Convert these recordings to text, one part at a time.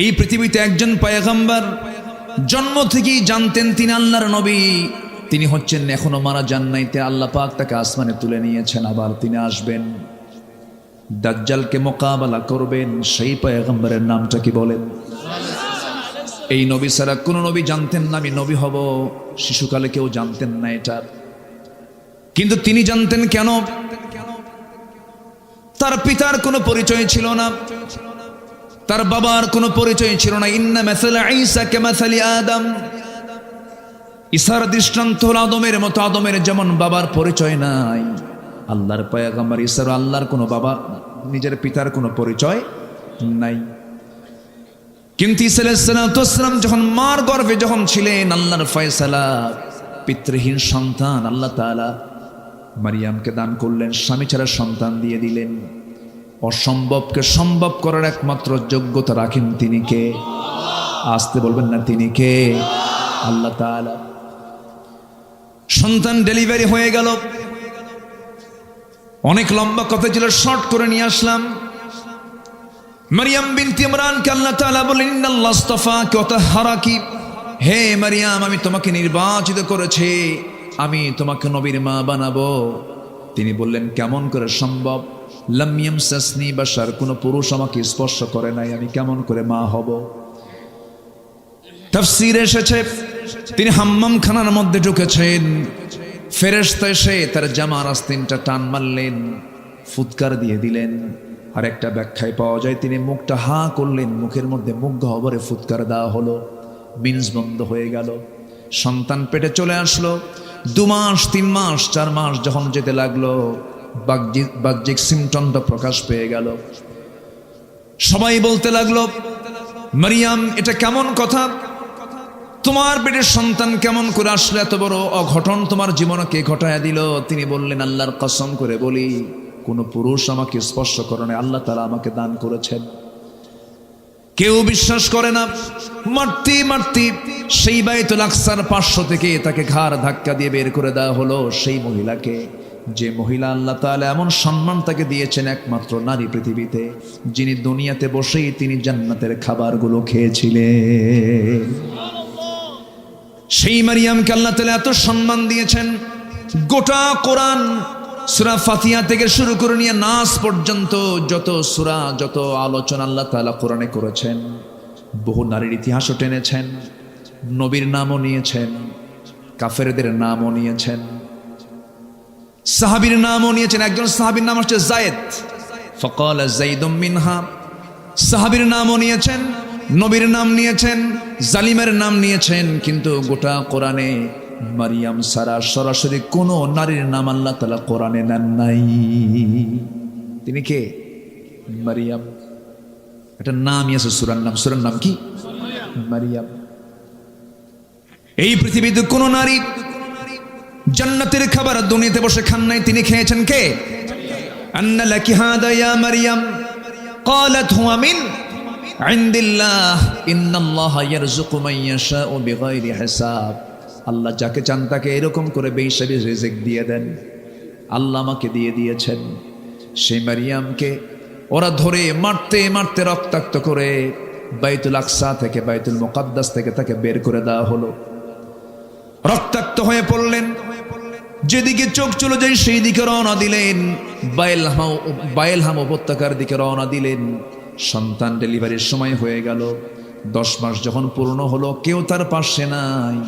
এই পৃথিবীতে একজন পায়গাম্বার জন্ম থেকেই জানতেন তিনি আল্লাহর নবী। তিনি হচ্ছেন এখনও মারা যান নাই, তে আল্লাহ পাক তাকে আসমানে তুলে নিয়েছেন, আবার তিনি আসবেন। দাজ্জালকে মোকাবেলা করবেন, সেই পায়গাম্বারের নামটা কি বলেন? এই নবী ছাড়া কোনো নবী জানতেন না আমি নবী হব, শিশুকালে কেউ জানতেন না এটা। কিন্তু তিনি জানতেন কেন? তার পিতার কোনো পরিচয় ছিল না। তার বাবার কোনো পরিচয় ছিল না। ইন্না মেসালা ঈসা কে মেসালি আদম। ঈসার দৃষ্টান্ত আদমের মতো। আদমের যেমন বাবার পরিচয় নাই। আল্লাহর পয়াগাম্বার ঈসার আল্লাহর কোনো বাবা, নিজের পিতার কোনো পরিচয় নাই। কিন্তু ইসালাম যখন মার গর্ভে যখন ছিলেন, আল্লাহর ফয়সালা, পিতৃহীন সন্তান আল্লাহ তাআলা মারিয়ামকে দান করলেন, স্বামী ছাড়া সন্তান দিয়ে দিলেন। অসম্ভবকে সম্ভব করার একমাত্র যোগ্যতা রাখেন তিনি কে? আসতে বলবেন না তিনি কে? আল্লাহ সন্তান ডেলিভারি হয়ে গেল। অনেক লম্বা কথা ছিল, শর্ট করে নিয়ে আসলাম। মারিয়াম বিনতি ইমরানকে আল্লাহ তাআলা বলেন ইন্নাল্লাহ আস্তাফাকে ওয়া তাহহারাকি। হে মারিয়াম, আমি তোমাকে নির্বাচিত করেছি। আমি তোমাকে নবীর মা বানাবো। তিনি বললেন, কেমন করে সম্ভব? লামিয়াম সাসনি বাসার কোনো পুরুষ আমাকে স্পর্শ করে নাই, আমি কেমন করে মা হব? তাফসীর এসেছে, তিনি হাম্মাম খানার মধ্যে ঢুকেছেন। ফেরেশতা এসে তার জামার আস্তিনটা টান মারলেন, ফুৎকার দিয়ে দিলেন। আর একটা ব্যাখ্যায় পাওয়া যায়, তিনি মুখটা হা করলেন, মুখের মধ্যে মুখ গহবরে ফুৎকার দেওয়া হলো, মিন্স বন্ধ হয়ে গেল। সন্তান পেটে চলে আসলো, দু মাস, তিন মাস, চার মাস যখন যেতে লাগল বাহ্যিক সিমটমটা প্রকাশ পেয়ে গেল। সবাই বলতে লাগল, মারিয়াম, এটা কেমন কথা? তোমার পেটের সন্তান কেমন করে আসলে এত বড় অঘটন? তোমার জীবনে কে ঘটায় দিল? তিনি বললেন, আল্লাহর কসম করে বলি, কোনো পুরুষ আমাকে স্পর্শ করে আল্লাহ তারা আমাকে দান করেছেন। কেউ বিশ্বাস করে না। মারতি মারতি সেই বাইতুল আকসার পাঁচশো থেকে তাকে ঘাড় ধাক্কা দিয়ে বের করে দেওয়া হলো সেই মহিলাকে। যে মহিলা আল্লাহ তাআলা এমন সম্মান তাকে দিয়েছেন একমাত্র নারী পৃথিবীতে, যিনি দুনিয়াতে বসেই তিনি জান্নাতের খাবারগুলো খেয়েছিলেন। সেই মারিয়ামকে আল্লাহ তালা এত সম্মান দিয়েছেন, গোটা কোরআন সুরা ফাতিয়া থেকে শুরু করে নিয়ে নাস পর্যন্ত যত সুরা, যত আলোচনা আল্লাহ তালা কোরআনে করেছেন, বহু নারীর ইতিহাসও টেনেছেন, নবীর নামও নিয়েছেন, কাফেরদের নামও নিয়েছেন। সাহাবির নামও নিয়েছেন। একজন সাহাবির নাম হচ্ছে জায়েদ। ফকল মিনহা। সাহাবির নামও নিয়েছেন, নবীর নাম নিয়েছেন, জালিমের নাম নিয়েছেন, কিন্তু গোটা কোরআনে মারিয়াম সারা সরাসরি কোনো নারীর নাম আল্লাহ তালা কোরআনে নেন নাই। তিনি কে? মারিয়াম। একটা নামই আছে সুরার নাম। সুরার নাম কি? মারিয়াম। এই পৃথিবীতে কোন নারী জান্নাতের খাবার দুনিয়াতে বসে খান নাই তিনি খেয়েছেন কে আন্না লাকি হাদা ইয়া মারিয়াম قالت هو من عند الله إن الله يرزق من يشاء بغير حساب আল্লাহ যাকে চান তাকে এরকম করে বেহিসাবি রিজিক দিয়ে দেন আল্লাহ আমাকে দিয়ে দিয়েছেন সেই মারিয়ামকে ওরা ধরে মারতে মারতে রক্তাক্ত করে বাইতুল আকসা থেকে বাইতুল মোকাদ্দাস থেকে তাকে বের করে দেওয়া হলো রক্তাক্ত হয়ে পড়লেন যেদিকে চোখ চলে যায় সেই দিকে রওনা দিলেন। বাইলহাম বাইলহাম উপত্যকার দিকে রওনা দিলেন। সন্তান ডেলিভারির সময় হয়ে গেল। দশ মাস যখন পূর্ণ হলো, কেউ তার পাশে নাই।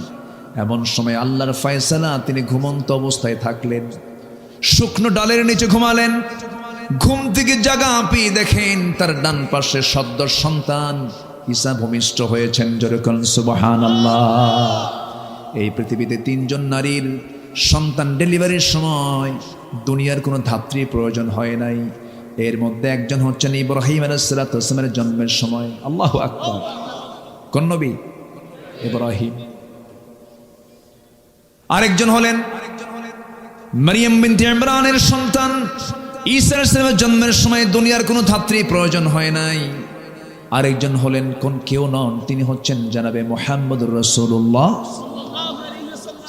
এমন সময় আল্লাহর ফয়সালা, তিনি ঘুমন্ত অবস্থায় থাকলেন। শুকনো ডালের নিচে ঘুমালেন। ঘুম থেকে জাগা আপি দেখেন তার ডান পাশে সদ্য সন্তান। ঈসা ভূমিষ্ঠ হয়েছেন যেরকম সুবহান আল্লাহ এই পৃথিবীতে তিনজন নারীর সন্তান ডেলিভারির সময় দুনিয়ার কোনো ধাত্রী প্রয়োজন হয় নাই। এর মধ্যে একজন হচ্ছেন ইব্রাহিম আলাইসালামের জন্মের সময়। আল্লাহ আকবর। কোন নবী? ইব্রাহিম। আরেকজন হলেন মারিয়াম বিনতে ইমরানের সন্তান। ঈসা জন্মের সময় দুনিয়ার কোনো ধাত্রী প্রয়োজন হয় নাই। আরেকজন হলেন কোন কেউ নন, তিনি হচ্ছেন জানাবে মোহাম্মদুর রসুল্লাহ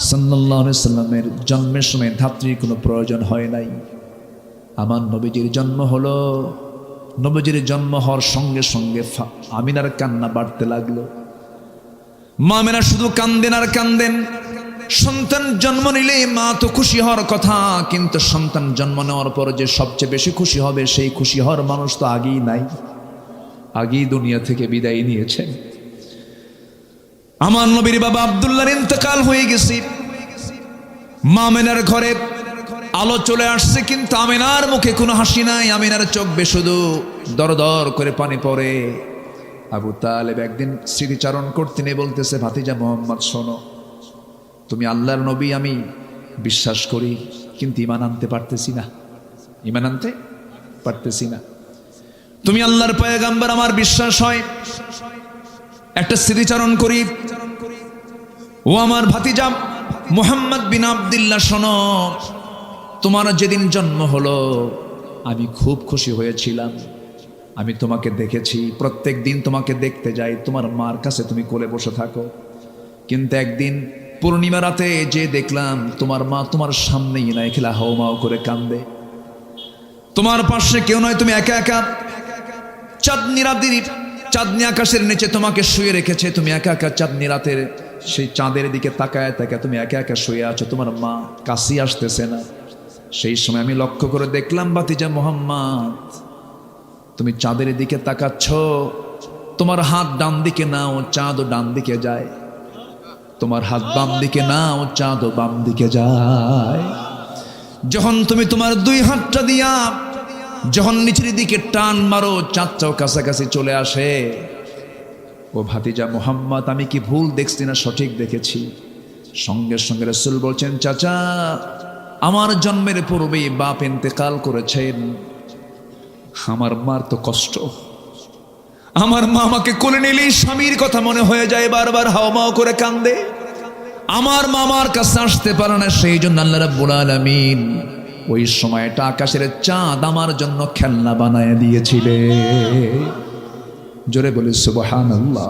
সাল্লামের জন্মের সময় ধাত্রীর কোনো প্রয়োজন হয় নাই। আমার নবীজির জন্ম হলো, নবজির জন্ম হওয়ার সঙ্গে সঙ্গে আমিনার কান্না বাড়তে লাগল। মামেরা শুধু কান্দেন আর কান্দেন, সন্তান জন্ম নিলে মা তো খুশি হওয়ার কথা, কিন্তু সন্তান জন্ম নেওয়ার পর যে সবচেয়ে বেশি খুশি হবে, সেই খুশি হওয়ার মানুষ তো আগেই নাই। আগেই দুনিয়া থেকে বিদায় নিয়েছে। আমার নবীর বাবা আবদুল্লাহর ইন্তেকাল হয়ে গেছে। মামেনার ঘরে আলো চলে আসছে, কিন্তু আমিনার মুখে কোনো হাসি নাই। আমিনার চোখ বেশুধু দর দর করে পানি পড়ে। আবু তালেব একদিন স্মৃতিচারণ করতে নিয়ে বলতেছে, ভাতিজা মোহাম্মদ, শোনো, তুমি আল্লাহর নবী, আমি বিশ্বাস করি, কিন্তু ইমান আনতে পারতেছি না। ইমান আনতে পারতেছি না। তুমি আল্লাহর পয়গাম্বার, আমার বিশ্বাস হয় একটা স্মৃতিচারণ করি। ও আমার ভাতিজা মোহাম্মদ বিন আবদুল্লাহ শোনো, তোমার যেদিন জন্ম হলো, আমি খুব খুশি হয়েছিলাম। আমি তোমাকে দেখেছি, প্রত্যেক দিন তোমাকে দেখতে যাই, তোমার মার কাছে তুমি কোলে বসে থাকো। কিন্তু একদিন পূর্ণিমা রাতে যে দেখলাম, তোমার মা তোমার সামনেই নাই খেলা হাও মাও করে কান্দে। তোমার পাশে কেউ নয়, তুমি একা একা। চাঁদনি রাতের চাঁদনি আকাশের নিচে তোমাকে শুয়ে রেখেছে। তুমি একা একা চাঁদনি রাতের সেই চাঁদের দিকে তাকায় তাকায় তুমি একা একা শুয়ে আছো। তোমার মা কাশি আসতেছে না। সেই সময় আমি লক্ষ্য করে দেখলাম বাতিজা মোহাম্মদ, তুমি চাঁদের দিকে তাকাচ্ছ। তোমার হাত ডান দিকে নাও চাঁদও ডান দিকে যায়। তোমার হাত বাম দিকে নাও চাঁদও বাম দিকে যায়। যখন তুমি তোমার দুই হাতটা দিয়া যখন নিচের দিকে টান মারো, চাঁদটাও কাছাকাছি চলে আসে। ও ভাতিজা মোহাম্মদ, আমি কি ভুল দেখছি না সঠিক দেখেছি? সঙ্গে সঙ্গে রসুল বলছেন, চাচা, আমার জন্মের পূর্বেই বাপ ইন্তেকাল করেছেন। আমার মার তো কষ্ট। আমার মা আমাকে কোলে নিলেই স্বামীর কথা মনে হয়ে যায়, বারবার হাওমাও করে কান্দে। আমার মামার কাছে আসতে পারে না, সেই জন্য আল্লাহ রাব্বুল আলামিন ওই সময়টা আকাশের চাঁদ আমার জন্য খেলনা বানায় দিয়েছিলে। জোরে বলি সুবহানাল্লাহ।